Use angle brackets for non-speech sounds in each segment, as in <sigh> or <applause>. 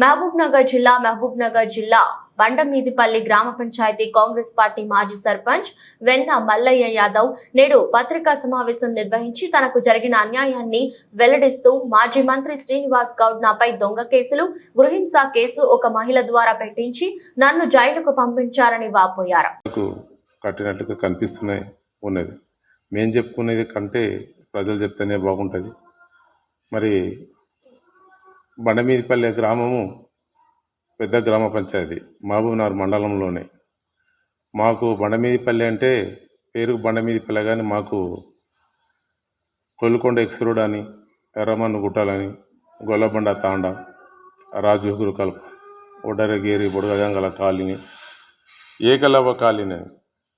మహబూబ్ నగర్ జిల్లా మహబూబ్ నగర్ జిల్లా బండమీదిపల్లి గ్రామ పంచాయతీ కాంగ్రెస్ పార్టీ మాజీ సర్పంచ్ వెన్న మల్లయ్య యాదవ్ నేడు పత్రికా సమావేశం నిర్వహించి తనకు జరిగిన అన్యాయాన్ని వెల్లడిస్తూ మాజీ మంత్రి శ్రీనివాస్ గౌడ్ నాపై దొంగ కేసులు గృహింస కేసు ఒక మహిళ ద్వారా పెట్టించి నన్ను జైలుకు పంపించారని వాపోయారు. కట్టినట్టుగా కనిపిస్తున్నాయి ఉన్నది. మేము చెప్పుకునేది కంటే ప్రజలు చెప్తేనే బాగుంటుంది. మరి బండమీదిపల్లె గ్రామము పెద్ద గ్రామ పంచాయతీ మహబూబ్నగర్ మండలంలోనే. మాకు బండమీదిపల్లె అంటే పేరు బండమీదిపల్లె కానీ మాకు కొల్లుకొండ ఎక్స్రోడ్ అని ఎర్రమన్ను గుట్టాలని గొల్లబండ తాండ రాజు కల్ప ఒడరగేరి బుడగజంగల కాలనీ ఏకలవ కాలనీ.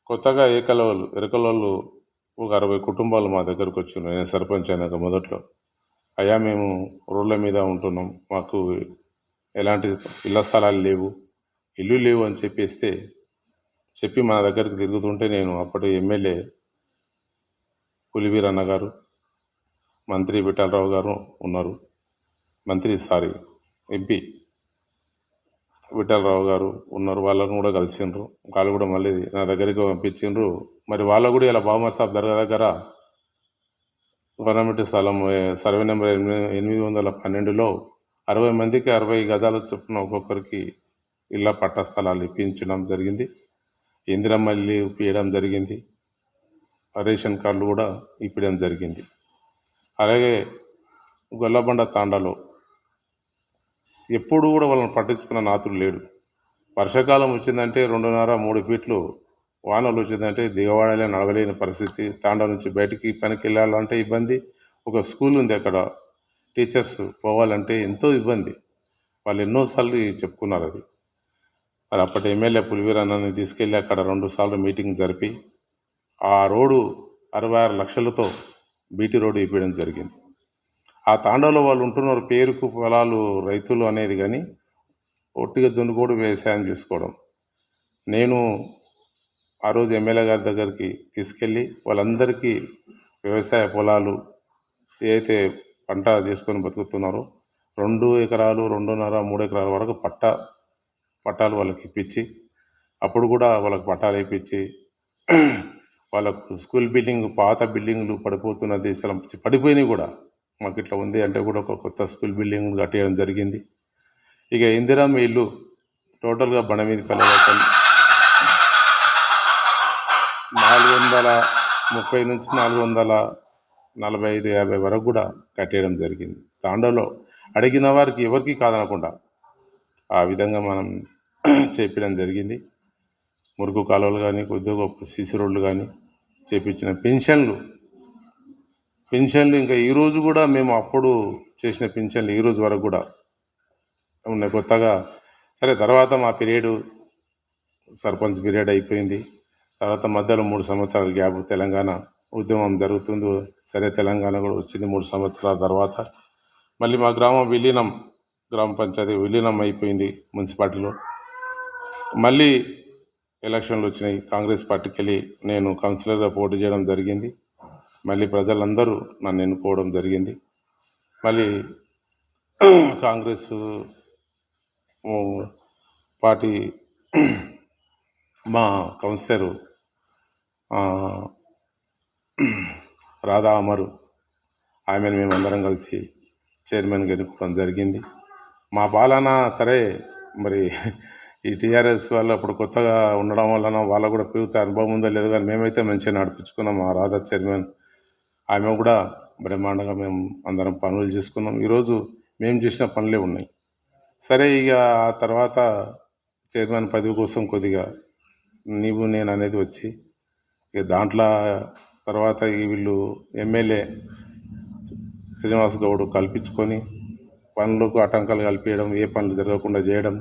కొత్తగా ఏకలవలు ఎరకలవాళ్ళు ఒక అరవై కుటుంబాలు మా దగ్గరకు వచ్చి నేను సర్పంచ్ అయినాక మొదట్లో. అయ్యా మేము రోడ్ల మీద ఉంటున్నాం. మాకు ఎలాంటి ఇళ్ళ స్థలాలు లేవు. ఇల్లు లేవు అని చెప్పేస్తే చెప్పి మన దగ్గరికి తిరుగుతుంటే నేను అప్పటి ఎమ్మెల్యే పులివీరన్న గారు మంత్రి విఠలరావు గారు ఉన్నారు. మంత్రి సారీ ఎంపీ విఠలరావు గారు ఉన్నారు. వాళ్ళను కూడా కలిసిండ్రు. వాళ్ళు కూడా మళ్ళీ నా దగ్గరికి పంపించిండ్రు. మరి వాళ్ళకు కూడా ఇలా బాబు సాబ్ దర్గా దగ్గర గవర్నమెంట్ స్థలం సర్వే నెంబర్ ఎనిమిది ఎనిమిది వందల పన్నెండులో అరవై మందికి అరవై గజాల చొప్పున ఒక్కొక్కరికి ఇళ్ళ పట్ట స్థలాలు ఇప్పించడం జరిగింది. ఇందిరమ్మ ఇల్లు ఇప్పించడం జరిగింది. రేషన్ కార్డులు కూడా ఇప్పించడం జరిగింది. అలాగే గొల్లబండ తాండాలో ఎప్పుడు కూడా వాళ్ళని పట్టించుకున్న నాతుడు లేడు. వర్షాకాలం వచ్చిందంటే రెండున్నర మూడు ఫీట్లు వానలు వచ్చిందంటే దిగవాడలే నడవలేని పరిస్థితి. తాండా నుంచి బయటికి పనికి వెళ్ళాలంటే ఇబ్బంది. ఒక స్కూల్ ఉంది అక్కడ. టీచర్స్ పోవాలంటే ఎంతో ఇబ్బంది. వాళ్ళు ఎన్నోసార్లు చెప్పుకున్నారు అది. మరి అప్పటి ఎమ్మెల్యే పులివీరన్నని తీసుకెళ్ళి అక్కడ రెండు సార్లు మీటింగ్ జరిపి ఆ రోడ్డు అరవై ఆరు లక్షలతో బీటీ రోడ్డు ఇప్పించడం జరిగింది. ఆ తాండాలో వాళ్ళు ఉంటున్నారు పేరుకు పొలాలు రైతులు అనేది కానీ ఒట్టిగా దున్నుకోడు వ్యవసాయం చేసుకోవడం. నేను ఆ రోజు ఎమ్మెల్యే గారి దగ్గరికి తీసుకెళ్ళి వాళ్ళందరికీ వ్యవసాయ పొలాలు ఏదైతే పంట చేసుకొని బతుకుతున్నారో రెండు ఎకరాలు రెండున్నర మూడు ఎకరాల వరకు పట్ట పట్టాలు వాళ్ళకి ఇప్పించి అప్పుడు కూడా వాళ్ళకి పట్టాలు ఇప్పించి వాళ్ళకు స్కూల్ బిల్డింగ్ పాత బిల్డింగ్లు పడిపోతున్న దేశాల పడిపోయినాయి కూడా మాకు ఇట్లా ఉంది అంటే కూడా ఒక కొత్త స్కూల్ బిల్డింగ్ కట్టేయడం జరిగింది. ఇక ఇందిరమ్మ ఇల్లు టోటల్గా బండ మీద పిల్లలు నాలుగు వందల ముప్పై నుంచి నాలుగు వందల నలభై ఐదు యాభై వరకు కూడా కట్టేయడం జరిగింది. తాండవలో అడిగిన వారికి ఎవరికి కాదనకుండా ఆ విధంగా మనం <clears throat> చేపించడం జరిగింది. మురుగు కాలువలు కానీ కొద్దిగా గొప్ప సిసి రోడ్లు కానీ చేపించిన పెన్షన్లు పెన్షన్లు ఇంకా ఈరోజు కూడా మేము అప్పుడు చేసిన పెన్షన్లు ఈరోజు వరకు కూడా ఉన్నాయి. కొత్తగా సరే తర్వాత మా పీరియడ్ సర్పంచ్ పీరియడ్ అయిపోయింది. తర్వాత మధ్యలో మూడు సంవత్సరాల గ్యాప్ తెలంగాణ ఉద్యమం జరుగుతుంది. సరే తెలంగాణ కూడా వచ్చింది మూడు సంవత్సరాల తర్వాత. మళ్ళీ మా గ్రామం విలీనం గ్రామ పంచాయతీ విలీనం అయిపోయింది మున్సిపాలిటీలో. మళ్ళీ ఎలక్షన్లు వచ్చినాయి. కాంగ్రెస్ పార్టీకి వెళ్ళి నేను కౌన్సిలర్గా పోటీ చేయడం జరిగింది. మళ్ళీ ప్రజలందరూ నన్ను ఎన్నుకోవడం జరిగింది. మళ్ళీ కాంగ్రెస్ పార్టీ మా కౌన్సిలరు రాధా అమరు ఆమెను మేమందరం కలిసి చైర్మన్గా ఎన్నుకోవడం జరిగింది. మా పాలన సరే మరి ఈ టీఆర్ఎస్ వాళ్ళు అప్పుడు కొత్తగా ఉండడం వలన వాళ్ళకు కూడా పూర్తి అనుభవం ఉందో లేదు కానీ మేమైతే మంచిగా నడిపించుకున్నాం. మా రాధా చైర్మన్ ఆమె కూడా బ్రహ్మాండంగా మేము అందరం పనులు చేసుకున్నాం. ఈరోజు మేము చేసిన పనులే ఉన్నాయి. సరే ఇక ఆ తర్వాత చైర్మన్ పదవి కోసం కొద్దిగా నీవు నేను అనేది వచ్చి దాంట్లో తర్వాత ఈ వీళ్ళు ఎమ్మెల్యే శ్రీనివాస్ గౌడ్ కల్పించుకొని పనులకు ఆటంకాలు కల్పించడం ఏ పనులు జరగకుండా చేయడం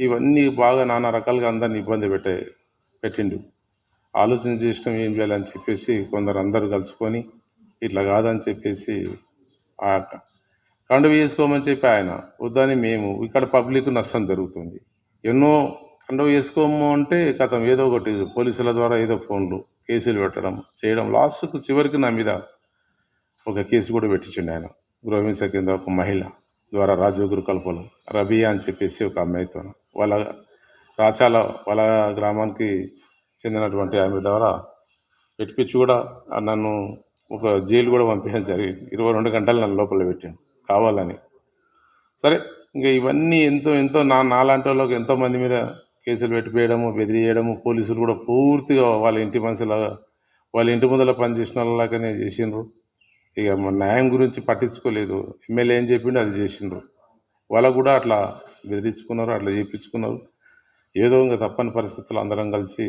ఇవన్నీ బాగా నానా రకాలుగా అందరిని ఇబ్బంది పెట్టే పెట్టిండు. ఆలోచన చేసినాం ఏం చేయాలని చెప్పేసి కొందరు అందరూ కలుసుకొని ఇట్లా కాదని చెప్పేసి ఆ కండు వేసుకోమని చెప్పి ఆయన వద్దని మేము ఇక్కడ పబ్లిక్ నష్టం జరుగుతుంది. ఎన్నో కండవ వేసుకోము అంటే కథం ఏదో ఒకటి పోలీసుల ద్వారా ఏదో ఫోన్లు కేసులు పెట్టడం చేయడం. లాస్ట్కు చివరికి నా మీద ఒక కేసు కూడా పెట్టించిండు ఆయన. గృహహింస కింద ఒక మహిళ ద్వారా రాజు గురుకల్పలు రబియా అని చెప్పేసి ఒక అమ్మాయితో. వాళ్ళ రాచాల వాళ్ళ గ్రామానికి చెందినటువంటి ఆమె ద్వారా పెట్టిపించి కూడా నన్ను ఒక జైలు కూడా పంపించడం జరిగింది. ఇరవై రెండు గంటలు నన్ను లోపల పెట్టాను కావాలని. సరే ఇంకా ఇవన్నీ ఎంతో ఎంతో నా నాలాంటి వాళ్ళకి ఎంతో మంది మీద కేసులు పెట్టిపోయడము బెదిరియడము పోలీసులు కూడా పూర్తిగా వాళ్ళ ఇంటి మనుషులాగా వాళ్ళ ఇంటి ముందర పనిచేసిన వాళ్ళలాగానే చేసిండ్రు. ఇక న్యాయం గురించి పట్టించుకోలేదు. ఎమ్మెల్యే ఏం చెప్పిండు అది చేసిండ్రు. వాళ్ళకు కూడా అట్లా బెదిరించుకున్నారు అట్లా చేయించుకున్నారు ఏదో ఇంకా తప్పని పరిస్థితులు అందరం కలిసి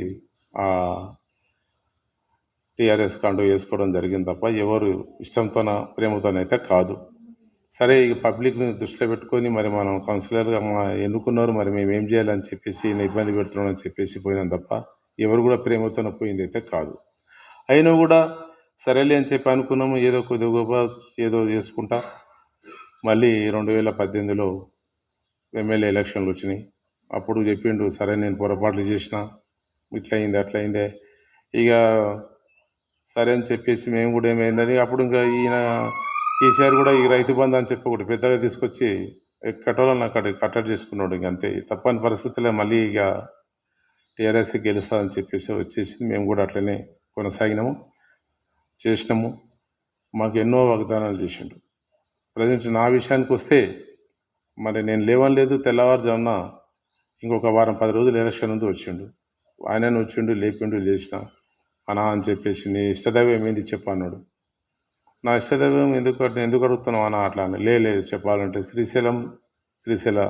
టీఆర్ఎస్ కండు వేసుకోవడం జరిగింది తప్ప ఎవరు ఇష్టంతోన ప్రేమతోనైతే కాదు. సరే ఇక పబ్లిక్ని దృష్టిలో పెట్టుకొని మరి మనం కౌన్సిలర్గా మా ఎన్నుకున్నారు మరి మేము ఏం చేయాలని చెప్పేసి ఇబ్బంది పెడుతున్నాం అని చెప్పేసి పోయినాం తప్ప ఎవరు కూడా ప్రేమతోనే పోయింది అయితే కాదు. అయినా కూడా సరేలే అని చెప్పి అనుకున్నాము ఏదో కొద్ది గొప్ప ఏదో చేసుకుంటా. మళ్ళీ రెండు వేల పద్దెనిమిదిలో ఎమ్మెల్యే ఎలక్షన్లు వచ్చినాయి. అప్పుడు చెప్పిండు సరే నేను పొరపాట్లు చేసిన ఇట్లా అయింది అట్లా అయిందే ఇక సరే అని చెప్పేసి మేము కూడా ఏమైందని అప్పుడు ఇంకా ఈయన కేసీఆర్ కూడా ఈ రైతు బంధు అని చెప్పి ఒకటి పెద్దగా తీసుకొచ్చి కట్టాలని అక్కడ కట్టడి చేసుకున్నాడు ఇంక అంతే. తప్పని పరిస్థితుల్లో మళ్ళీ ఇక టీఆర్ఎస్ గెలుస్తుందని చెప్పేసి వచ్చేసి మేము కూడా అట్లనే కొనసాగినాము చేసినాము. మాకు ఎన్నో వాగ్దానాలు చేసిండు. ప్రజెంట్ నా విషయానికి వస్తే మరి నేను లేవలేదు తెల్లవారుజామున ఇంకొక వారం పది రోజులు ఎలక్షన్ ఉంది వచ్చిండు. ఆయనను వచ్చిండు లేపిండు లేచిన. అనా అని చెప్పేసి నీ ఇష్టదైవం ఏంది చెప్పు అన్నాడు. నా ఇష్టదైవం ఎందుకు ఎందుకు అడుగుతున్నావు అన్న అట్లా అని లే లేదు చెప్పాలంటే శ్రీశైలం శ్రీశైల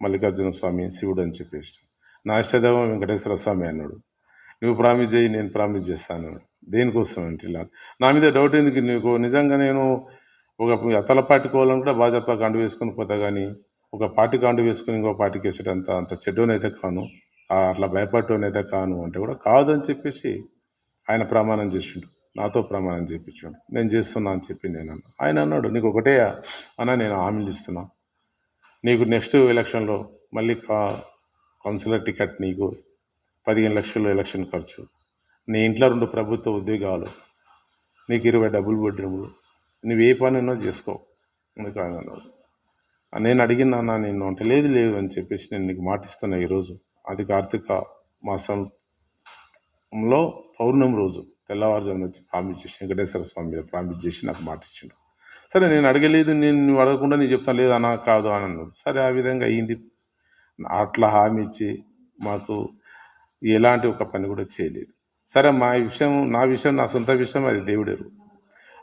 మల్లికార్జున స్వామి శివుడు అని చెప్పేసి. నా ఇష్టదైవం వెంకటేశ్వర స్వామి అన్నాడు. నువ్వు ప్రామిస్ చేయి నేను ప్రామిస్ చేస్తాను దేనికోసం అంటే ఇలా. నా మీద డౌట్ ఎందుకు? నీకు నిజంగా నేను ఒక అతల పార్టీ కోవాలని కూడా భాజపా కండు వేసుకొని పోతా కానీ ఒక పార్టీ కండు వేసుకొని ఇంకో పార్టీకి వేసేటంత అంత చెడ్డోనైతే కాను. అట్లా భయపడ్డోనైతే కాను అంటే కూడా కాదు అని చెప్పేసి ఆయన ప్రమాణం చేసిండు. నాతో ప్రమాణం చేయించాడు నేను చేస్తున్నా అని చెప్పి నేను అన్నా. ఆయన అన్నాడు నీకు ఒకటే అన్న నేను హామీలు ఇస్తున్నా. నీకు నెక్స్ట్ ఎలక్షన్లో మళ్ళీ కా కౌన్సిలర్ టికెట్ నీకు పదిహేను లక్షలు ఎలక్షన్ ఖర్చు. నీ ఇంట్లో రెండు ప్రభుత్వ ఉద్యోగాలు. నీకు ఇరవై డబుల్ బెడ్రూములు నువ్వు ఏ పని ఉన్నా చేసుకో. అందుకు ఆయన అన్నాడు. నేను అడిగిన అన్న నేను అంటే లేదు లేదు అని చెప్పేసి నేను నీకు మాటిస్తున్నా ఈరోజు. అది కార్తీక మాసంలో పౌర్ణమి రోజు తెల్లవారుజామున వచ్చి ప్రామిస్ చేసి వెంకటేశ్వర స్వామి మీద ప్రామిస్ చేసి నాకు మాట ఇచ్చిండు. సరే నేను అడగలేదు నేను నువ్వు అడగకుండా నేను చెప్తాను లేదు అన్నా కాదు అని అన్నాడు. సరే ఆ విధంగా అయ్యింది అట్లా హామీ ఇచ్చి మాకు ఎలాంటి ఒక పని కూడా చేయలేదు. సరే మా విషయం నా విషయం నా సొంత విషయం అది దేవుడేరు.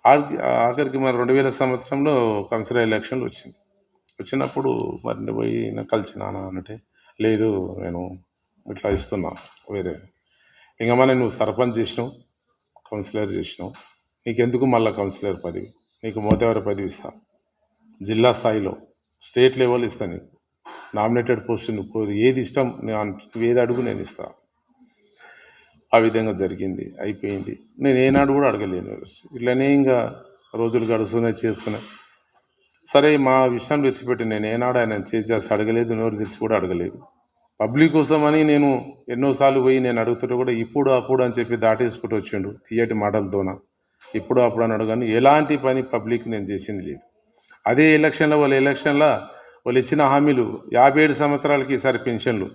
ఆఖరికి ఆఖరికి మరి రెండు వేల సంవత్సరంలో కౌన్సిలర్ ఎలక్షన్లు వచ్చింది. వచ్చినప్పుడు మరి పోయి కలిసినానా అంటే లేదు నేను ఇట్లా ఇస్తున్నా వేరే ఇంకా మన నువ్వు సర్పంచ్ చేసినావు కౌన్సిలర్ చేసినావు. నీకెందుకు మళ్ళీ కౌన్సిలర్ పదవి? నీకు మోతేవారి పదవి ఇస్తా? జిల్లా స్థాయిలో స్టేట్ లెవెల్ ఇస్తా నీకు. నామినేటెడ్ పోస్ట్ నువ్వు ఏది ఇష్టం నేను ఏది అడుగు నేను ఇస్తా. ఆ విధంగా జరిగింది అయిపోయింది. నేను ఏనాడు కూడా అడగలేను. ఇట్లనే ఇంకా రోజులు గడుస్తున్నాయి చేస్తున్నాయి. సరే మా విషయం విడిచిపెట్టి నేను ఏనాడు ఆయన చేసి చేసి అడగలేదు నోరు తెరిచి కూడా అడగలేదు. పబ్లిక్ కోసమని నేను ఎన్నోసార్లు పోయి నేను అడుగుతుంటే కూడా ఇప్పుడు అప్పుడు అని చెప్పి దాటేసుకుంటూ వచ్చిండు తీయటి మాటలతోన. ఇప్పుడు అప్పుడు అని అడగాను. ఎలాంటి పని పబ్లిక్ నేను చేసింది లేదు. అదే ఎలక్షన్లో వాళ్ళ ఎలక్షన్లో వాళ్ళు ఇచ్చిన హామీలు యాభై ఏడు సంవత్సరాలకి ఈసారి పెన్షన్లు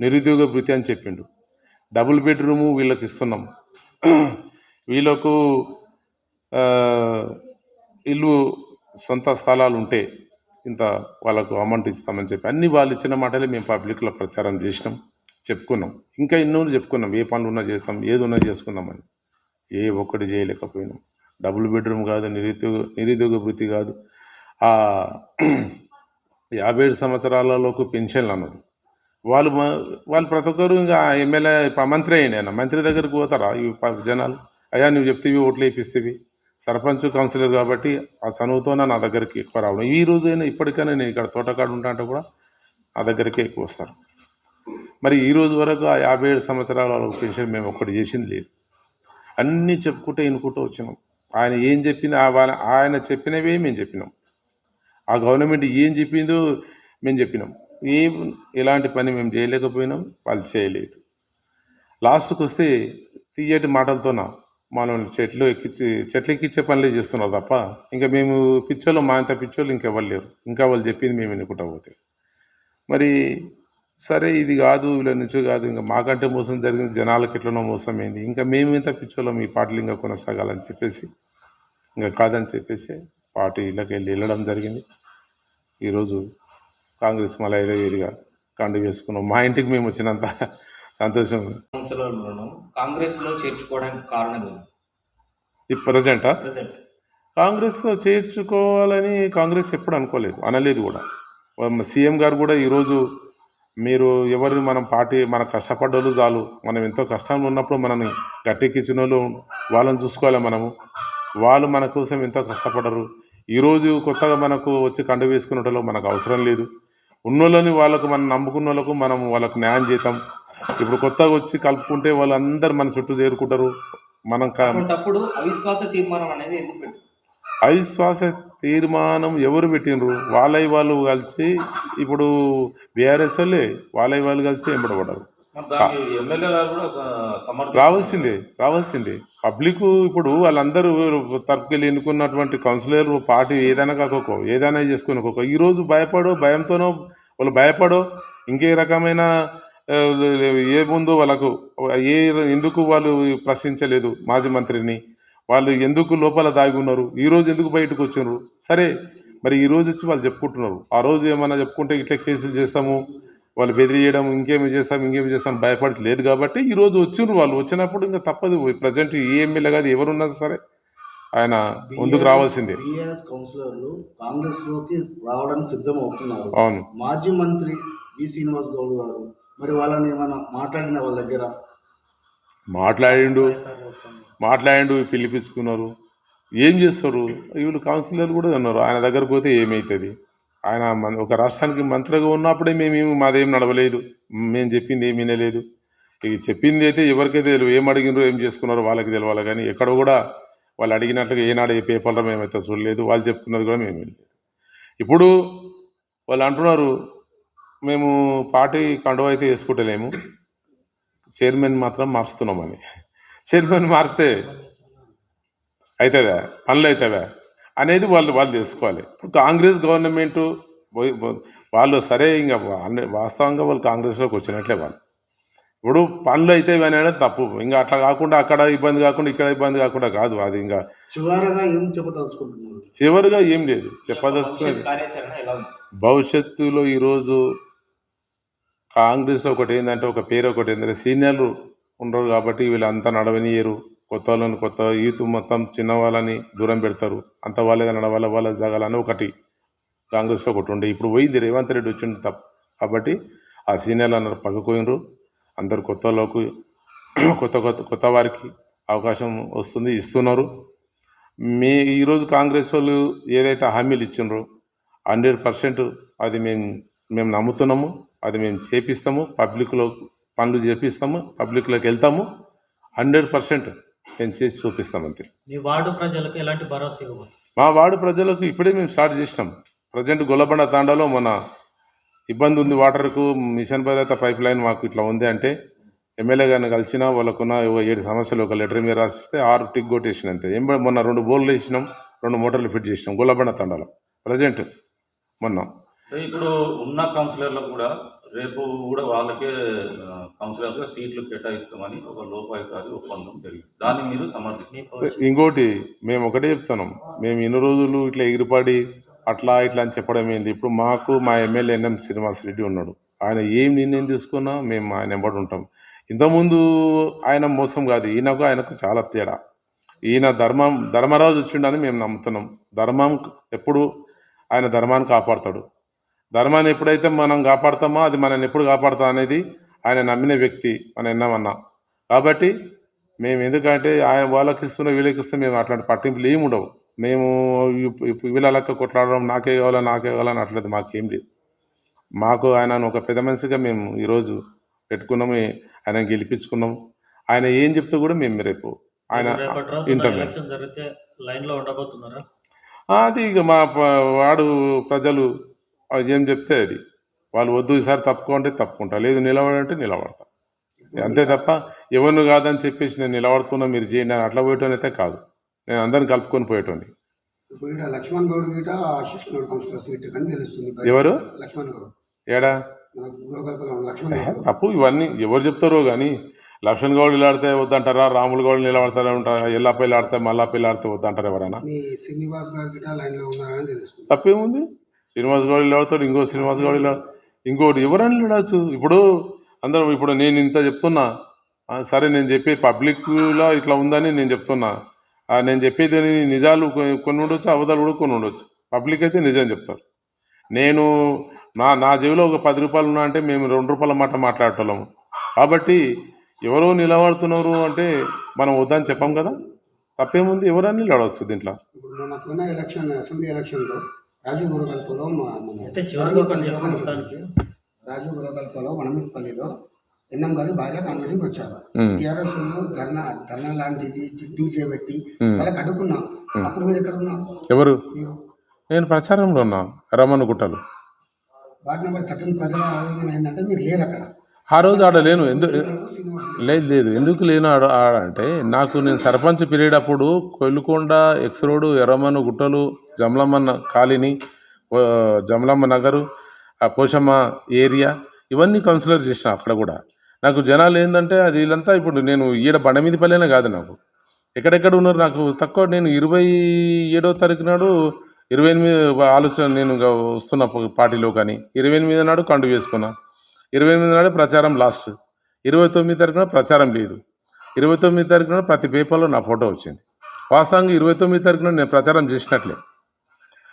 నిరుద్యోగ భృతి అని చెప్పిండు. డబుల్ బెడ్రూము వీళ్ళకి ఇస్తున్నాం. వీళ్ళకు ఇల్లు సొంత స్థలాలు ఉంటే ఇంత వాళ్ళకు అమౌంట్ ఇస్తామని చెప్పి అన్ని వాళ్ళు ఇచ్చిన మాటలే మేము పబ్లిక్లో ప్రచారం చేసినాం చెప్పుకున్నాం. ఇంకా ఎన్నో చెప్పుకున్నాం ఏ పనులు ఉన్నా చేస్తాం ఏది ఉన్నా చేసుకుందామని ఏ ఒక్కటి చేయలేకపోయినాం. డబుల్ బెడ్రూమ్ కాదు నిరుద్యోగ నిరుద్యోగ భృతి కాదు. ఆ <clears throat> యాభై ఏడు సంవత్సరాలలోకి పెన్షన్లు అన్నది వాళ్ళు వాళ్ళు ప్రతి ఒక్కరు ఇంకా ఎమ్మెల్యే మంత్రి అయ్యింది ఆయన మంత్రి దగ్గరికి పోతారా ఈ జనాలు? అయ్యా నువ్వు చెప్తేవి ఓట్లు వేయిస్తేవి సర్పంచ్ కౌన్సిలర్ కాబట్టి ఆ చనువుతోనే నా దగ్గరికి ఎక్కువ రావడం. ఈ రోజైనా ఇప్పటికైనా నేను ఇక్కడ తోటకాడ ఉంటా అంటే కూడా నా దగ్గరికి ఎక్కువ వస్తారు. మరి ఈ రోజు వరకు ఆ యాభై ఏడు సంవత్సరాల పెన్షన్ మేము ఒక్కటి చేసింది లేదు. అన్నీ చెప్పుకుంటూ వినుకుంటూ వచ్చినాం. ఆయన ఏం చెప్పింది ఆ ఆయన చెప్పినవే మేము చెప్పినాం. ఆ గవర్నమెంట్ ఏం చెప్పిందో మేము చెప్పినాం. ఏం ఎలాంటి పని మేము చేయలేకపోయినాం వాళ్ళు చేయలేదు. లాస్ట్కి వస్తే తీయటి మాటలతోన మనం చెట్లు ఎక్కించి చెట్లు ఎక్కించే పనులే చేస్తున్నారు తప్ప ఇంకా మేము పిచ్చోళ్ళు మా అంత పిచ్చోళ్ళు ఇంకెవ్వరు లేరు. ఇంకా వాళ్ళు చెప్పింది మేము వినుకుంటా పోతే. మరి సరే ఇది కాదు వీళ్ళ నుంచి కాదు ఇంకా మాకంటే మోసం జరిగింది జనాలకు ఎట్లనో మోసం అయింది. ఇంకా మేము ఇంత పిచ్చోళ్ళం ఈ పాటలు ఇంకా కొనసాగాలని చెప్పేసి ఇంకా కాదని చెప్పేసి పార్టీలకు వెళ్ళి వెళ్ళడం జరిగింది. ఈరోజు కాంగ్రెస్ మళ్ళీ ఐదో వేదిగా కండు వేసుకున్నాం. మా ఇంటికి మేము వచ్చినంత సంతోషం. కాంగ్రెస్లో చేర్చుకోవడానికి కారణం ప్రజెంటా? కాంగ్రెస్లో చేర్చుకోవాలని కాంగ్రెస్ ఎప్పుడు అనుకోలేదు అనలేదు కూడా. సీఎం గారు కూడా ఈరోజు మీరు ఎవరిని మనం పార్టీ మన కష్టపడ్డోళ్ళు చాలు మనం ఎంతో కష్టంలో ఉన్నప్పుడు మనని గట్టెక్కించిన వాళ్ళు వాళ్ళని చూసుకోవాలి మనము. వాళ్ళు మన కోసం ఎంతో కష్టపడరు. ఈరోజు కొత్తగా మనకు వచ్చి కండు వేసుకునేటలో మనకు అవసరం లేదు. ఉన్నోళ్ళని వాళ్ళకు మనం నమ్ముకున్న వాళ్ళకు మనం వాళ్ళకు న్యాయం చేద్దాం. ఇప్పుడు కొత్తగా వచ్చి కలుపుకుంటే వాళ్ళందరూ మన చుట్టూ చేరుకుంటారు. మనం అవిశ్వాస తీర్మానం అనేది ఎందుకు పెట్టారు? అవిశ్వాస తీర్మానం ఎవరు పెట్టినరు వాళ్ళవి వాళ్ళు కలిసి ఇప్పుడు బీఆర్ఎస్ వాళ్ళే వాళ్ళవి వాళ్ళు కలిసి సమర్థిస్తున్నారు. రావాల్సిందే రావాల్సిందే. పబ్లిక్ ఇప్పుడు వాళ్ళందరూ తరపుకెళ్ళి ఎన్నుకున్నటువంటి కౌన్సిలర్ పార్టీ ఏదైనా కాకపో ఏదైనా చేసుకుని ఒక్కొక్క. ఈరోజు భయపడో భయంతోనో వాళ్ళు భయపడో ఇంకే రకమైన ఏముందో వాళ్ళకు ఏ ఎందుకు వాళ్ళు ప్రశ్నించలేదు మాజీ మంత్రిని? వాళ్ళు ఎందుకు లోపల దాగి ఉన్నారు? ఈ రోజు ఎందుకు బయటకు వచ్చినారు సరే మరి ఈ రోజు వచ్చి వాళ్ళు చెప్పుకుంటున్నారు. ఆ రోజు ఏమన్నా చెప్పుకుంటే ఇట్లా కేసులు చేస్తాము వాళ్ళు బెదిరియడం ఇంకేమి చేస్తాం ఇంకేమి చేస్తాం భయపడి లేదు కాబట్టి ఈ రోజు వచ్చిండ్రు వాళ్ళు. వచ్చినప్పుడు ఇంకా తప్పదు. ప్రజెంట్ ఏ ఎమ్మెల్యే కాదు ఎవరున్నా సరే ఆయన ముందుకు రావాల్సిందే. కౌన్సిలర్లు కాంగ్రెస్లోకి రావడానికి సిద్ధం అవుతున్నారు అవును. మాజీ మంత్రి వి. శ్రీనివాస్ గౌడ్ గారు మరి వాళ్ళని ఏమైనా మాట్లాడిన వాళ్ళ దగ్గర? మాట్లాడిండు. మాట్లాడిండు పిలిపించుకున్నారు. ఏం చేస్తారు? వీళ్ళు కౌన్సిలర్ కూడా ఉన్నారు ఆయన దగ్గరకు పోతే ఏమవుతుంది ఆయన ఒక రాష్ట్రానికి మంత్రిగా ఉన్నప్పుడే మేము మాదేం నడవలేదు. మేము చెప్పింది ఏమీ వినలేదు. ఇక చెప్పింది అయితే ఎవరికైతే తెలియదు ఏం అడిగినారో ఏం చేసుకున్నారో వాళ్ళకి తెలవాలి. కానీ ఎక్కడ కూడా వాళ్ళు అడిగినట్లుగా ఏనాడు ఏ పేపర్లో మేమైతే చూడలేదు. వాళ్ళు చెప్పుకున్నది కూడా మేము వినలేదు. ఇప్పుడు వాళ్ళు అంటున్నారు మేము పార్టీ కండువ అయితే వేసుకుంటలేము. చైర్మన్ మాత్రం మార్చుతున్నామని చైర్మన్ మారిస్తే అవుతుందా పనులు అవుతావా అనేది వాళ్ళు వాళ్ళు తెలుసుకోవాలి. ఇప్పుడు కాంగ్రెస్ గవర్నమెంట్ వాళ్ళు సరే ఇంకా వాస్తవంగా వాళ్ళు కాంగ్రెస్లోకి వచ్చినట్లే వాళ్ళు. ఇప్పుడు పనులు అయితే అనేది తప్పు. ఇంకా అట్లా కాకుండా అక్కడ ఇబ్బంది కాకుండా ఇక్కడ ఇబ్బంది కాకుండా కాదు అది ఇంకా. చివరగా ఏం లేదు. చెప్పదలుచుకునేది భవిష్యత్తులో ఈరోజు కాంగ్రెస్లో ఒకటి ఏంటంటే ఒక పేరు ఒకటి ఏంటంటే సీనియర్లు ఉండరు కాబట్టి వీళ్ళు అంతా నడవనియరు. కొత్త వాళ్ళని కొత్త యూత్ మొత్తం చిన్న వాళ్ళని దూరం పెడతారు. అంత వాళ్ళే నడవాల వాళ్ళ జగాలని ఒకటి కాంగ్రెస్లో ఒకటి ఉండే. ఇప్పుడు పోయింది రేవంత్ రెడ్డి వచ్చింది తప్ప కాబట్టి ఆ సీనియర్లు అన్నారు పక్కపోయినరు అందరు కొత్త <clears throat> కొత్త కొత్త కొత్త వారికి అవకాశం వస్తుంది ఇస్తున్నారు. మీ ఈరోజు కాంగ్రెస్ వాళ్ళు ఏదైతే హామీలు ఇచ్చిండ్రో హండ్రెడ్ పర్సెంట్ అది మేము మేము నమ్ముతున్నాము. అది మేము చేపిస్తాము పబ్లిక్లో పనులు చేపిస్తాము పబ్లిక్లోకి వెళ్తాము. హండ్రెడ్ పర్సెంట్ మేము చేసి చూపిస్తాం అంతే. మీ వార్డు ప్రజలకు ఎలాంటి భరోసా మా వార్డు ప్రజలకు ఇప్పుడే మేము స్టార్ట్ చేసినాం. ప్రజెంట్ గొల్లబండ తాండాలో మన ఇబ్బంది ఉంది వాటర్కు మిషన్ భద్రత పైప్ లైన్ మాకు ఇట్లా ఉంది అంటే ఎమ్మెల్యే గారిని కలిసినా వాళ్ళకున్న ఏడు సమస్యలు ఒక లెటర్ మీద రాసిస్తే ఆరు టిక్ కొట్టేసిన అంతే. ఏం మొన్న రెండు బోర్లు వేసినాం రెండు మోటార్లు ఫిట్ చేసినాం గొల్లబండ తాండాలో. ప్రజెంట్ మొన్న ఇప్పుడు ఉన్న కౌన్సిలర్లకు కూడా రేపు కూడా వాళ్ళకే కౌన్సిలర్గా సీట్లు కేటాయిస్తామని ఒక లోపాయికారి ఒప్పందం జరిగింది. దాన్ని మీరు సమర్థించి ఇంకోటి మేము ఒకటే చెప్తున్నాం. మేము ఇన్ని రోజులు ఇట్లా ఎగిరిపడి అట్లా ఇట్లా అని చెప్పడం ఏంటి ఇప్పుడు మాకు మా ఎమ్మెల్యే ఎన్ఎం శ్రీనివాసరెడ్డి ఉన్నాడు. ఆయన ఏం నిర్ణయం తీసుకున్నా మేము ఆయన ఎంబడి ఉంటాం. ఇంతకుముందు ఆయన మోసం కాదు ఈయనకు ఆయనకు చాలా తేడా. ఈయన ధర్మం ధర్మరాజు వచ్చిండని మేము నమ్ముతున్నాం. ధర్మం ఎప్పుడు ఆయన ధర్మాన్ని కాపాడతాడు. ధర్మాన్ని ఎప్పుడైతే మనం కాపాడతామో అది మనల్ని ఎప్పుడు కాపాడుతా అనేది ఆయన నమ్మిన వ్యక్తి మన ఎన్నమన్నా. కాబట్టి మేము ఎందుకంటే ఆయన వాళ్ళకి ఇస్తున్న వీళ్ళకి ఇస్తే మేము అట్లాంటి పట్టింపులు ఏమి ఉండవు. మేము ఇప్- ఇప్ వీళ్ళ లెక్క కొట్లాడడం నాకే కావాలా నాకే కావాలని అట్లేదు మాకేం లేదు. మాకు ఆయనను ఒక పెద్ద మనిషిగా మేము ఈరోజు పెట్టుకున్నాము ఆయన గెలిపించుకున్నాము. ఆయన ఏం చెప్తే కూడా మేము రేపు ఆయన ఉండబోతున్నారా? అది ఇక మా వాడు ప్రజలు అది ఏం చెప్తే అది. వాళ్ళు వద్దు ఈసారి తప్పుకోంటే తప్పుకుంటా. లేదు నిలబడంటే నిలబడతా. అంతే తప్ప ఎవరిని కాదని చెప్పేసి నేను నిలబడుతున్నా మీరు చేయండి అని అట్లా పోయేటోని అయితే కాదు. నేను అందరిని కలుపుకొని పోయేటోని. లక్ష్మణ్ గౌడ్ ఎవరు? లక్ష్మణ్ గౌడ్. ఏడా? తప్పు. ఇవన్నీ ఎవరు చెప్తారో కానీ లక్ష్మణ్ గౌడ్ నిలబడితే వద్దంటారా? రాములు గౌడ్ నిలబడతారా ఉంటారా? ఎల్లపల్లి ఆడితే మల్లాపల్లి ఆడితే వద్దంటారా ఎవరైనా? తప్పేముంది? శ్రీనివాస్ గౌడ్ నిలబడతాడు ఇంకో శ్రీనివాస్ గౌడ్ ఇంకోటి ఎవరైనా నిలబడచ్చు. ఇప్పుడు అందరం ఇప్పుడు నేను ఇంత చెప్తున్నా సరే నేను చెప్పే పబ్లిక్లో ఇట్లా ఉందని నేను చెప్తున్నా. నేను చెప్పేది నిజాలు కొన్ని ఉండొచ్చు అబద్ధాలు కూడా కొన్ని ఉండొచ్చు. పబ్లిక్ అయితే నిజం చెప్తారు. నేను నా నా జేబులో ఒక పది రూపాయలు ఉన్నా అంటే మేము రెండు రూపాయల మాట మాట్లాడటోళ్ళము. కాబట్టి ఎవరో నిలబడుతున్నారు అంటే మనం వద్దని చెప్పాం కదా. తప్పేముంది? ఎవరైనా నిలబడవచ్చు దీంట్లో. ఎలక్షన్ అసెంబ్లీ ఎలక్షన్లో రాజీవ్ గురుకల్పలో రాజీవ్ గురుకల్పలో వనమిపల్లిలో ఎన్ఎం గారు బాగా కాన్ఫరెన్స్కి వచ్చారు. టీఆర్ఎస్ ధర్నా ధర్నా లాంటిది డీజే పెట్టి. వాళ్ళకి అడ్డుకున్నాం. అప్పుడు మీరు ఎక్కడ ఉన్నారు ఎవరు నేను ప్రచారంలో ఉన్నా రమణ గుట్టలు. వార్డు నెంబర్ థర్టీన్ ప్రజల ఆవేదన ఏంటంటే మీరు లేరు అక్కడ. ఆ రోజు ఆడ లేను. ఎందుకు లేదు లేదు. ఎందుకు లేను ఆడ ఆడ అంటే నాకు నేను సర్పంచ్ పీరియడ్ అప్పుడు కొల్లుకొండ ఎక్స్ రోడ్ ఎర్రమన్ను గుట్టలు జమలమ్మ కాలనీ జమలమ్మ నగరు ఆ పోషమ్మ ఏరియా ఇవన్నీ కన్సిడర్ చేసిన అక్కడ కూడా. నాకు జనాలు ఏంటంటే అది వీళ్ళంతా ఇప్పుడు నేను ఈడ బండ మీద పల్లెనే కాదు నాకు. ఎక్కడెక్కడ ఉన్నారు నాకు తక్కువ నేను ఇరవై ఏడో తారీఖు నాడు ఇరవై ఎనిమిది ఆలోచన నేను వస్తున్న పార్టీలో కానీ ఇరవై ఎనిమిది నాడు కండు వేసుకున్నాను ఇరవై ఎనిమిది నాడు ప్రచారం లాస్ట్. ఇరవై తొమ్మిది తారీఖున ప్రచారం లేదు ఇరవై తొమ్మిది తారీఖున ప్రతి పేపర్లో నా ఫోటో వచ్చింది. వాస్తవంగా ఇరవై తొమ్మిది తారీఖున నేను ప్రచారం చేసినట్లే.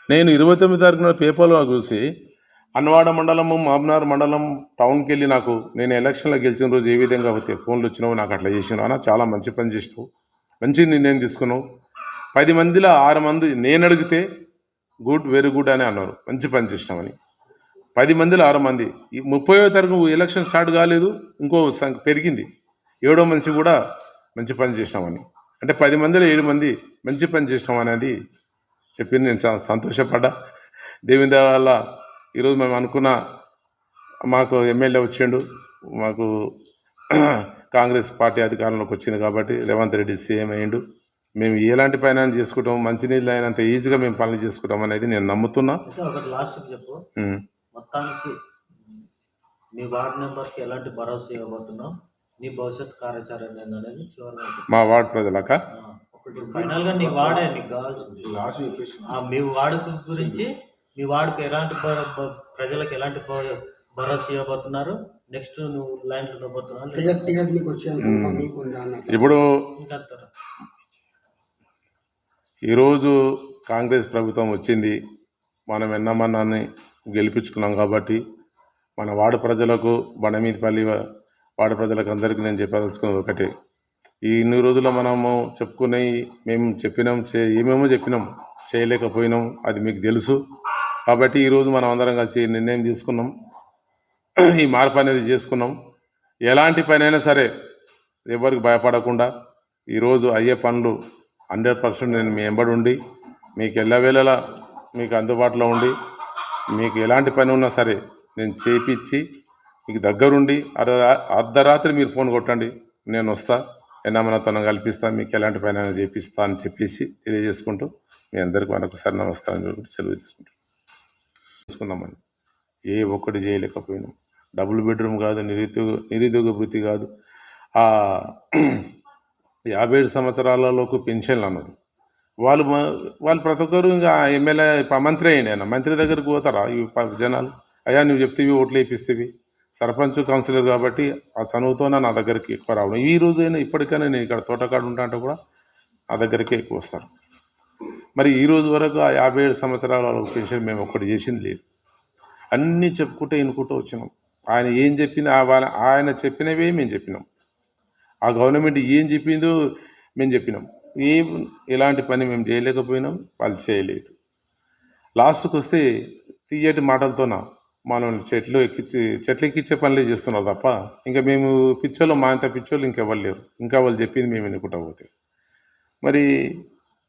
నేను ఇరవై తొమ్మిది తారీఖున పేపర్లో చూసి అన్నవాడ మండలము మాబ్నార్ మండలం టౌన్కి వెళ్ళి నాకు నేను ఎలక్షన్లో గెలిచిన రోజు ఏ విధంగా అయితే ఫోన్లు వచ్చినావు నాకు అట్లా చేసినావు. అన్న చాలా మంచి పని చేసినావు. మంచి నిర్ణయం తీసుకున్నావు. పది మందిలో ఆరు మంది నేను అడిగితే గుడ్ వెరీ గుడ్ అని అన్నారు. మంచి పని చేసినామని. పది మందిలో ఆరు మంది. ఈ ముప్పైవ తారీఖు ఎలక్షన్ స్టార్ట్ కాలేదు ఇంకో సంఖ్య పెరిగింది. ఏడో మనిషి కూడా మంచి పని చేసినామని. అంటే పది మందిలో ఏడు మంది మంచి పని చేసినాం అనేది చెప్పింది నేను చాలా సంతోషపడ్డా. దేవుని దయ వల్ల ఈరోజు మేము అనుకున్న మాకు ఎమ్మెల్యే వచ్చిండు. మాకు <clears throat> కాంగ్రెస్ పార్టీ అధికారంలోకి వచ్చింది కాబట్టి రేవంత్ రెడ్డి సీఎం అయ్యిండు. మేము ఎలాంటి పైన చేసుకుంటాం మంచినీళ్ళు అయినంత ఈజీగా మేము పనులు చేసుకుంటాం అనేది నేను నమ్ముతున్నా. మొత్తానికి మీ వార్డ్ నెంబర్కి ఎలాంటి భరోసా ఇవ్వబోతున్నాం? నీ భవిష్యత్ కార్యాచరణ ఏందనేది చివరిగా చెప్పు. మా వార్డు ప్రజలక? ఆ, ఒకటి ఫైనల్గా నీ వాడే నీకు కావాల్సింది. ఆ, మీ వార్డు గురించి మీ వార్డుకి ఎలాంటి ప్రజలకు ఎలాంటి భరోసా ఇవ్వబోతున్నారు? నెక్స్ట్ నువ్వు లైన్ ఉండబోతున్నావు టికెట్ టికెట్ మీకు వచ్చాను మీకు ఉందా అన్నట్టు. ఇప్పుడు ఈరోజు కాంగ్రెస్ ప్రభుత్వం వచ్చింది. మనం ఎన్నమన్నాన్ని గెలిపించుకున్నాం కాబట్టి మన వాడ ప్రజలకు బండమీదిపల్లి వా- వార్డు ప్రజలకు అందరికీ నేను చెప్పదలుచుకున్నది ఒకటే. ఈ ఇన్ని రోజుల్లో మనము చెప్పుకునేవి మేము చెప్పినాం చే ఏమేమో చెప్పినాం చేయలేకపోయినాం అది మీకు తెలుసు. కాబట్టి ఈరోజు మనం అందరం కలిసి నిర్ణయం తీసుకున్నాం. ఈ మార్పు అనేది చేసుకున్నాం. ఎలాంటి పనైనా సరే ఎవరికి భయపడకుండా ఈరోజు అయ్యే పనులు హండ్రెడ్ పర్సెంట్ నేను మీ వెంబడి ఉండి మీకు ఎల్లవేళలా మీకు అందుబాటులో ఉండి మీకు ఎలాంటి పని ఉన్నా సరే నేను చేపించి మీకు దగ్గరుండి అర్ధ అర్ధరాత్రి మీరు ఫోన్ కొట్టండి నేను వస్తా ఎన్నమనతనం కల్పిస్తాను మీకు ఎలాంటి పని అయినా చేపిస్తా అని చెప్పేసి తెలియజేసుకుంటూ మీ అందరికీ మరొకసారి నమస్కారం చేసుకుంటూ సెలవు తీసుకుంటాం. తీసుకుందామని ఏ ఒక్కటి చేయలేకపోయినాం. డబుల్ బెడ్రూమ్ కాదు నిరుద్యోగ నిరుద్యోగ వృత్తి కాదు. <clears throat> యాభై ఏడు సంవత్సరాలలోకి పెన్షన్లు అన్నారు. వాళ్ళు వాళ్ళు ప్రతి ఒక్కరు ఇంకా ఎమ్మెల్యే మంత్రి అయ్యండి ఆయన మంత్రి దగ్గరికి పోతారా ఈ జనాలు? అయ్యా నువ్వు చెప్తేవి ఓట్లు వేపిస్తేవి. సర్పంచ్ కౌన్సిలర్ కాబట్టి ఆ చనువుతోనే నా దగ్గరికి ఎక్కువ రావడం. ఈ రోజైనా ఇప్పటికైనా నేను ఇక్కడ తోటకాడు ఉంటా అంటే కూడా నా దగ్గరికి ఎక్కువ వస్తారు. మరి ఈ రోజు వరకు ఆ యాభై ఏడు సంవత్సరాల పెన్షన్ మేము ఒక్కటి చేసింది లేదు. అన్నీ చెప్పుకుంటూ వినుకుంటూ వచ్చినాం. ఆయన ఏం చెప్పినా ఆ వాళ్ళ ఆయన చెప్పినవే మేము చెప్పినాం. ఆ గవర్నమెంట్ ఏం చెప్పిందో మేము చెప్పినాం. ఏం ఎలాంటి పని మేము చేయలేకపోయినాం వాళ్ళు చేయలేదు. లాస్ట్కి వస్తే తీయటి మాటలతోన మనం చెట్లు ఎక్కించి చెట్లు ఎక్కించే పనులే చేస్తున్నారు తప్ప ఇంకా మేము పిచ్చోళ్ళు మా అంత పిచ్చోళ్ళు ఇంకెవ్వరు లేరు. ఇంకా వాళ్ళు చెప్పింది మేము ఎన్నుకుంటా పోతే. మరి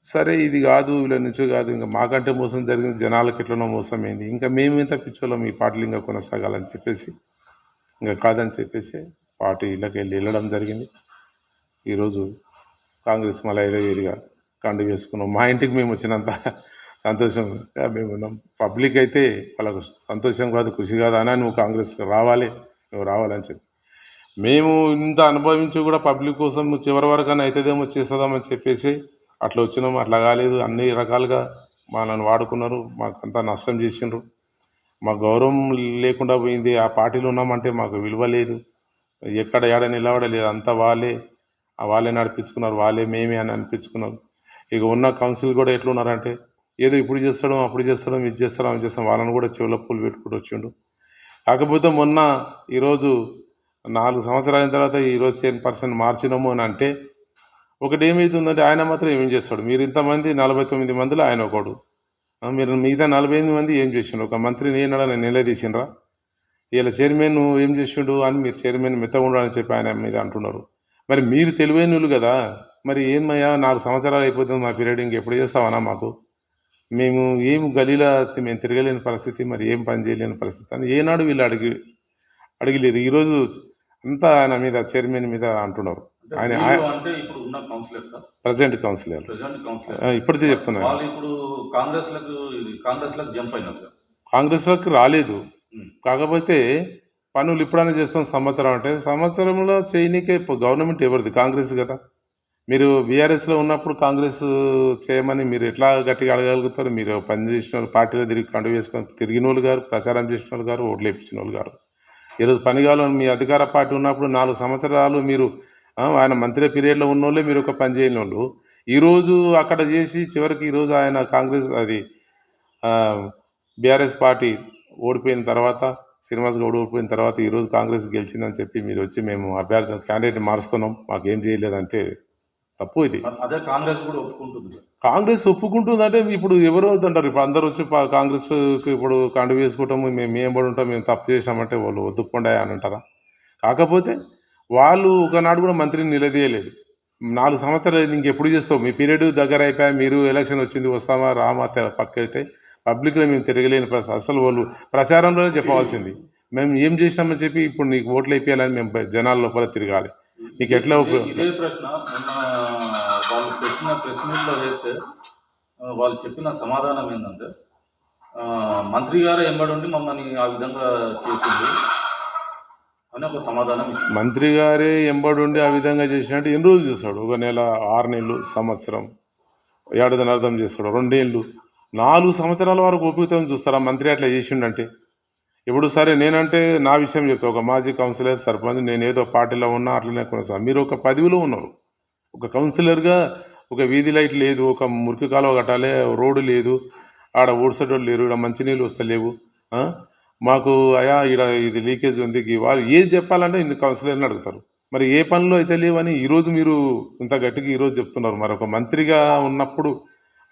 సరే ఇది కాదు వీళ్ళ నుంచి కాదు ఇంకా మాకంటే మోసం జరిగింది జనాలకు ఎట్లనో మోసం అయింది. ఇంకా మేము ఇంత పిచ్చోళ్ళం ఈ పాటలు ఇంకా కొనసాగాలని చెప్పేసి ఇంకా కాదని చెప్పేసి పార్టీలకు వెళ్ళి వెళ్ళడం జరిగింది. ఈరోజు కాంగ్రెస్ మళ్ళీ ఐదో వేదిగా కండు చేసుకున్నాం. మా ఇంటికి మేము వచ్చినంత సంతోషంగా మేము ఉన్నాం. పబ్లిక్ అయితే వాళ్ళకు సంతోషం కాదు ఖుషి కాదు అని నువ్వు కాంగ్రెస్కి రావాలి నువ్వు రావాలని చెప్పి. మేము ఇంత అనుభవించి కూడా పబ్లిక్ కోసం నువ్వు చివరి వరకు అని అవుతుందేమో చేస్తుందామని చెప్పేసి అట్లా వచ్చినాము అట్లా కాలేదు. అన్ని రకాలుగా మా నన్ను వాడుకున్నారు. మాకంతా నష్టం చేసిండ్రు. మా గౌరవం లేకుండా పోయింది. ఆ పార్టీలో ఉన్నామంటే మాకు విలువ లేదు. ఎక్కడ ఏడ నిలబడలేదు. అంతా వాళ్ళే. వాళ్ళే నడిపించుకున్నారు వాళ్ళే మేమే అని అనిపించుకున్నారు. ఇక ఉన్న కౌన్సిల్ కూడా ఎట్లున్నారంటే ఏదో ఇప్పుడు చేస్తాడో అప్పుడు చేస్తాడో ఇది చేస్తాం అని చేస్తాం వాళ్ళని కూడా చెవుల పూలు పెట్టుకుంటూ వచ్చిండు. కాకపోతే మొన్న ఈరోజు నాలుగు సంవత్సరాల తర్వాత ఈరోజు టెన్ పర్సెంట్ మార్చినాము అని అంటే ఒకటి ఏమవుతుందంటే ఆయన మాత్రం ఏమేం చేస్తాడు? మీరు ఇంతమంది నలభై తొమ్మిది మందిలో ఆయన ఒకడు. మీరు మిగతా నలభై ఎనిమిది మంది ఏం చేసిండ్రు? ఒక మంత్రిని ఏనాడా నేను నిలదీసిండ్రా వీళ్ళ చైర్మన్ ఏం చేసిండు అని మీరు చైర్మన్ మెత్తగా ఉండాలని చెప్పి ఆయన మీద అంటున్నారు. మరి మీరు తెలివైన వాళ్ళు కదా. మరి ఏమయ్యా నాలుగు సంవత్సరాలు అయిపోతుంది మా పీరియడ్ ఇంకెప్పుడు చేస్తావన్నా మాకు? మేము ఏం గలీలా మేము తిరగలేని పరిస్థితి మరి ఏం పని చేయలేని పరిస్థితి అని ఏనాడు వీళ్ళు అడిగి అడిగలేరు. ఈరోజు అంతా ఆయన మీద చైర్మన్ మీద అంటున్నారు. ఆయన ప్రజెంట్ కౌన్సిలర్. ఇప్పటికే ఇప్పుడు కాంగ్రెస్. కాంగ్రెస్లోకి రాలేదు. కాకపోతే పనులు ఇప్పుడైనా చేస్తాం సంవత్సరం అంటే. సంవత్సరంలో చేయనీకే గవర్నమెంట్ ఎవరిది? కాంగ్రెస్ కదా. మీరు బీఆర్ఎస్లో ఉన్నప్పుడు కాంగ్రెస్ చేయమని మీరు ఎట్లా గట్టిగా అడగలుగుతారు మీరు పని చేసిన వాళ్ళు పార్టీలో తిరిగి కండు వేసుకొని తిరిగిన వాళ్ళు గారు ప్రచారం చేసిన వాళ్ళు గారు ఓట్లు వేయించిన వాళ్ళు గారు. ఈరోజు పని కావాలని మీ అధికార పార్టీ ఉన్నప్పుడు నాలుగు సంవత్సరాలు మీరు ఆయన మంత్రి పీరియడ్లో ఉన్నోళ్ళే మీరు ఒక పని చేయని వాళ్ళు. ఈరోజు అక్కడ చేసి చివరికి ఈరోజు ఆయన కాంగ్రెస్ అది బీఆర్ఎస్ పార్టీ ఓడిపోయిన తర్వాత శ్రీనివాస్ గౌడ్ ఓడిపోయిన తర్వాత ఈరోజు కాంగ్రెస్ గెలిచిందని చెప్పి మీరు వచ్చి మేము అభ్యర్థి క్యాండిడేట్ మారుస్తున్నాం మాకేం చేయలేదంటే తప్పు ఇది. అదే కాంగ్రెస్ కూడా ఒప్పుకుంటుంది. కాంగ్రెస్ ఒప్పుకుంటుందంటే ఇప్పుడు ఎవరు అంటారు ఇప్పుడు అందరూ వచ్చి కాంగ్రెస్కి ఇప్పుడు కండు వేసుకుంటాము మేము ఏం పడి ఉంటాం మేము తప్పు చేసామంటే వాళ్ళు వద్దుకుండా అని అంటారా? కాకపోతే వాళ్ళు ఒకనాడు కూడా మంత్రిని నిలదీయలేదు. నాలుగు సంవత్సరాలు ఇంకెప్పుడు చేస్తావు? మీ పీరియడ్ దగ్గర అయిపోయా? మీరు ఎలక్షన్ వచ్చింది వస్తామా రామా పక్కైతే పబ్లిక్లో మేము తిరగలేని అసలు వాళ్ళు ప్రచారంలోనే చెప్పవలసింది. మేము ఏం చేసినామని చెప్పి ఇప్పుడు నీకు ఓట్లు అయిపోయాలని మేము జనాల లోపల తిరగాలి. నీకు ఎట్లా ఇదే- ప్రశ్న. వాళ్ళు పెట్టిన ప్రెస్ వేస్తే వాళ్ళు చెప్పిన సమాధానం ఏంటంటే మంత్రి గారు ఎంబడి ఉండి మమ్మల్ని ఆ విధంగా చేసింది అని ఒక సమాధానం మంత్రి గారే ఎంబడుండి ఆ విధంగా చేసినట్టు ఎన్ని రోజులు చేస్తాడు? ఒక నెల ఆరు నెలలు సంవత్సరం ఏడాదిని అర్థం చేస్తాడు రెండేళ్ళు. నాలుగు సంవత్సరాల వరకు ఓపికతో చూస్తారా? మంత్రి అట్లా చేసిండంటే. ఇప్పుడు సరే నేనంటే నా విషయం చెప్తా. ఒక మాజీ కౌన్సిలర్ సర్పంచ్ నేను ఏదో పార్టీలో ఉన్నా అట్లనే కొనసాగు. మీరు ఒక పదవిలో ఉన్నారు. ఒక కౌన్సిలర్గా ఒక వీధి లైట్ లేదు ఒక మురికి కాలువ కట్టాలి రోడ్డు లేదు. ఆడ ఊడ్చేటోళ్ళు లేరు ఇక్కడ మంచినీళ్ళు వస్తలేవు. మాకు అయా ఈడ ఇది లీకేజ్ ఉంది. వాళ్ళు ఏది చెప్పాలంటే ఇన్ని కౌన్సిలర్ని అడుగుతారు. మరి ఏ పనులు అయితే లేవని ఈరోజు మీరు ఇంత గట్టిగా ఈరోజు చెప్తున్నారు. మరి ఒక మంత్రిగా ఉన్నప్పుడు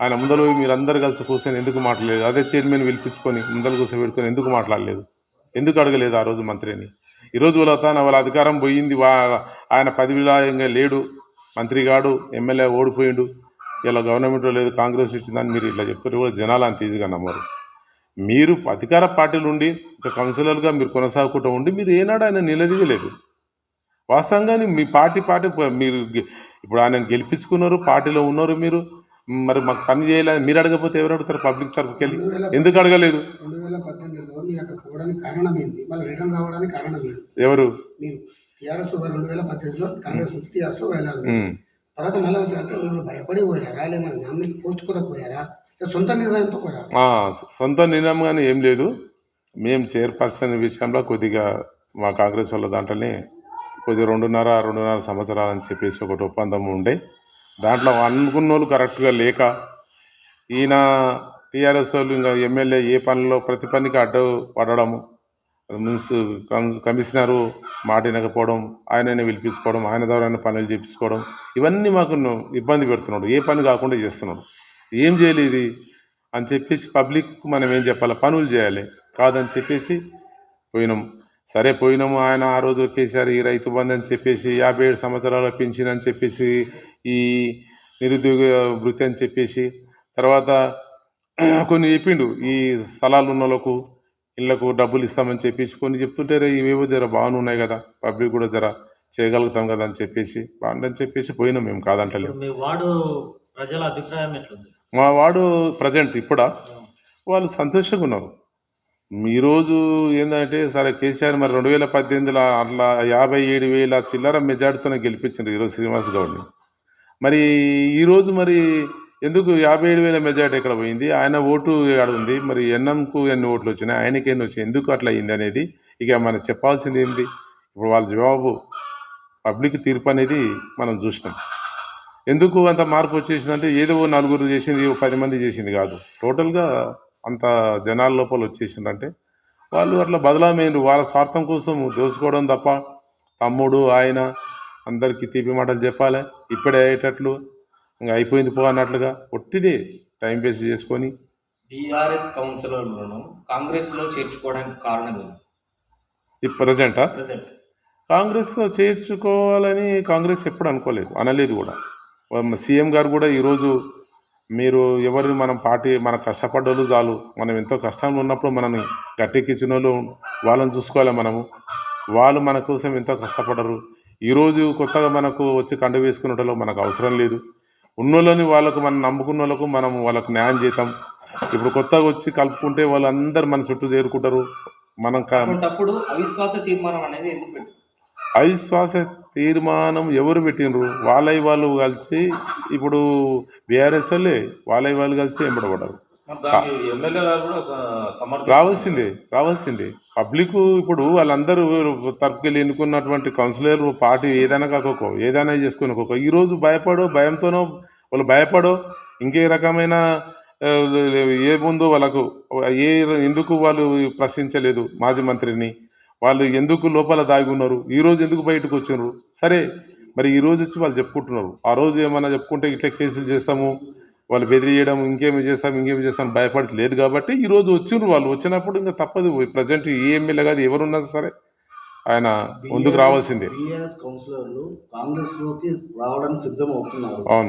ఆయన ముందర మీరందరూ మీరు కలిసి కూర్చొని ఎందుకు మాట్లాడలేదు? అదే చైర్మన్ పిలిపించుకొని ముందర కూర్చోబెట్టుకొని ఎందుకు మాట్లాడలేదు? ఎందుకు అడగలేదు ఆ రోజు మంత్రిని? ఈరోజు వాళ్ళ తాను వాళ్ళ అధికారం పోయింది ఆయన పదవిలాగంగా లేడు మంత్రి గాడు ఎమ్మెల్యే ఓడిపోయిండు. ఇలా గవర్నమెంట్ లేదు కాంగ్రెస్ ఇచ్చిందని మీరు ఇట్లా చెప్తారు. కూడా జనాలు అంత ఈజీగా నమ్మరు. మీరు అధికార పార్టీలు ఉండి ఒక కౌన్సిలర్గా మీరు కొనసాగుకుంటూ ఉండి మీరు ఏనాడు ఆయన నిలదీయలేదు. వాస్తవంగానే మీ పార్టీ పార్టీ మీరు గె- ఇప్పుడు ఆయన గెలిపించుకున్నారు పార్టీలో ఉన్నారు మీరు. మరి మాకు పని చేయలేదు మీరు అడగకపోతే ఎవరు అడుగుతారు పబ్లిక్ తరఫుకి వెళ్ళి? ఎందుకు అడగలేదు? ఎవరు. తర్వాత మళ్ళీ వచ్చారంటే భయపడి పోయారా లేమని పోస్ట్ కూడా పోయారా? సొంత నిర్ణయంతో పోయారా? ఆ, సొంత నిర్ణయం కానీ ఏం లేదు. మేము చైర్పర్సన్ విషయంలో కొద్దిగా మా కాంగ్రెస్ వాళ్ళ దాంట్లోనే కొద్దిగా రెండున్నర రెండున్నర సంవత్సరాలు అని చెప్పేసి ఒకటి ఒప్పందం ఉండే. దాంట్లో అనుకున్న వాళ్ళు కరెక్ట్గా లేక ఈయన టీఆర్ఎస్ వాళ్ళు ఇంకా ఎమ్మెల్యే ఏ పనిలో ప్రతి పనికి అడ్డు పడడము. మీన్స్ కమిషనరు మాట వినకపోవడం ఆయననే పిలిపించుకోవడం ఆయన ద్వారా పనులు చేపించుకోవడం ఇవన్నీ మాకు ఇబ్బంది పెడుతున్నాడు. ఏ పని కాకుండా చేస్తున్నాడు. ఏం చేయలేదు ఇది? అని చెప్పేసి పబ్లిక్ మనం ఏం చెప్పాలి? పనులు చేయాలి. కాదని చెప్పేసి పోయినాం. సరే పోయినాము ఆయన ఆ రోజు కేసీఆర్ ఈ రైతు బంధు అని చెప్పేసి యాభై ఏడు సంవత్సరాల పెన్షన్ అని చెప్పేసి ఈ నిరుద్యోగ వృత్తి అని చెప్పేసి తర్వాత కొన్ని చెప్పిండు ఈ స్థలాలు ఉన్న వాళ్ళకు ఇళ్ళకు డబ్బులు ఇస్తామని చెప్పించుకొని చెప్తుంటే రే ఇవేవో జర బాగున్నాయి కదా పబ్లిక్ కూడా జర చేయగలుగుతాం కదా అని చెప్పేసి బాగుందని చెప్పేసి పోయినాం మేము ఎట్లుంది? మా వాడు ప్రజెంట్ ఇప్పుడా? వాళ్ళు సంతోషంగా ఉన్నారు. ఈరోజు ఏంటంటే సరే కేసీఆర్ మరి రెండు వేల పద్దెనిమిదిలో అట్లా యాభై ఏడు వేల చిల్లర మెజార్టీతోనే గెలిపించారు ఈరోజు శ్రీనివాస్ గౌడ్ని. మరి ఈరోజు మరి ఎందుకు యాభై ఏడు వేల మెజార్టీ ఎక్కడ పోయింది? ఆయన ఓటు ఎక్కడ ఉంది? మరి ఎన్ఎంకు ఎన్ని ఓట్లు వచ్చినాయి? ఆయనకి ఎన్ని వచ్చాయి ఎందుకు అట్లా అయింది అనేది ఇక మనం చెప్పాల్సింది ఏంటి? ఇప్పుడు వాళ్ళ జవాబు పబ్లిక్ తీర్పు అనేది మనం చూసినాం. ఎందుకు అంత మార్పు వచ్చేసిందంటే ఏదో నలుగురు చేసింది పది మంది చేసింది కాదు. టోటల్గా అంత జనాల లోపల వచ్చేసిందంటే వాళ్ళు అట్లా బదలామైనరు వాళ్ళ స్వార్థం కోసం దోసుకోవడం తప్ప తమ్ముడు ఆయన అందరికీ తీపి మాటలు చెప్పాలి. ఇప్పుడే అయ్యేటట్లు ఇంకా అయిపోయింది పో అన్నట్లుగా ఒట్టిది టైం వేస్ట్ చేసుకొని. బీఆర్ఎస్ కౌన్సిలర్లను కాంగ్రెస్లో చేర్చుకోవడానికి కారణం ఈ ప్రజెంట్? కాంగ్రెస్లో చేర్చుకోవాలని కాంగ్రెస్ ఎప్పుడు అనుకోలేదు అనలేదు కూడా. సీఎం గారు కూడా ఈరోజు మీరు ఎవరు మనం పార్టీ మన కష్టపడ్డోళ్ళు చాలు. మనం ఎంతో కష్టంలో ఉన్నప్పుడు మనని గట్టెక్కించిన వాళ్ళు వాళ్ళని చూసుకోవాలి మనము. వాళ్ళు మన కోసం ఎంతో కష్టపడరు. ఈరోజు కొత్తగా మనకు వచ్చి కండు వేసుకున్నట్లో మనకు అవసరం లేదు. ఉన్నోళ్ళని వాళ్ళకు మనం నమ్ముకున్న వాళ్ళకు మనం వాళ్ళకు న్యాయం చేద్దాం. ఇప్పుడు కొత్తగా వచ్చి కలుపుకుంటే వాళ్ళందరూ మన చుట్టూ చేరుకుంటారు. మనం అవిశ్వాస తీర్మానం అనేది అవిశ్వాస తీర్మానం ఎవరు పెట్టినరు వాళ్ళవి వాళ్ళు కలిసి ఇప్పుడు బీఆర్ఎస్ వాళ్ళే వాళ్ళవి వాళ్ళు కలిసి సమర్థిస్తున్నారు. రావాల్సిందే రావాల్సిందే. పబ్లిక్ ఇప్పుడు వాళ్ళందరూ తరపుకెళ్ళి ఎన్నుకున్నటువంటి కౌన్సిలర్ పార్టీ ఏదైనా కాకపో ఏదైనా చేసుకుని ఒక్కొక్క ఈరోజు భయపడో భయంతోనో వాళ్ళు భయపడో ఇంకే రకమైన ఏముందో వాళ్ళకు ఏ ఎందుకు వాళ్ళు ప్రశ్నించలేదు మాజీ మంత్రిని? వాళ్ళు ఎందుకు లోపల దాగి ఉన్నారు? ఈ రోజు ఎందుకు బయటకు వచ్చినారు సరే మరి ఈ రోజు వచ్చి వాళ్ళు చెప్పుకుంటున్నారు. ఆ రోజు ఏమన్నా చెప్పుకుంటే ఇట్లా కేసులు చేస్తాము వాళ్ళు బెదిరియడం ఇంకేమి చేస్తాం ఇంకేమి చేస్తాం భయపడట్లేదు. కాబట్టి ఈ రోజు వచ్చిండ్రు వాళ్ళు. వచ్చినప్పుడు ఇంకా తప్పదు. ప్రజెంట్ ఏ ఎమ్మెల్యే కాదు ఎవరున్నా సరే ఆయన ముందుకు రావాల్సిందే. కాంగ్రెస్లోకి రావడానికి సిద్ధం అవుతున్నారు అవును.